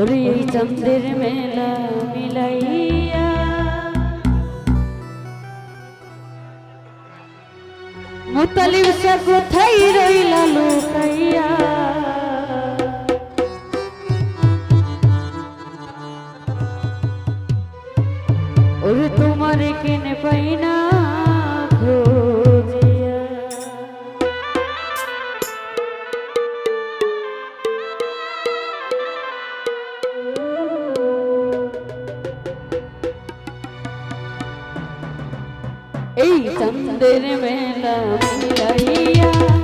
ওরে এই চন্দ্রের মেলা মিলাইয়া। মুতালিব সে কোথায় রইলা লুকাইয়া। ওরে তোমার কেনে পাই না এই চন্দ্রের মেলা মিলাইয়া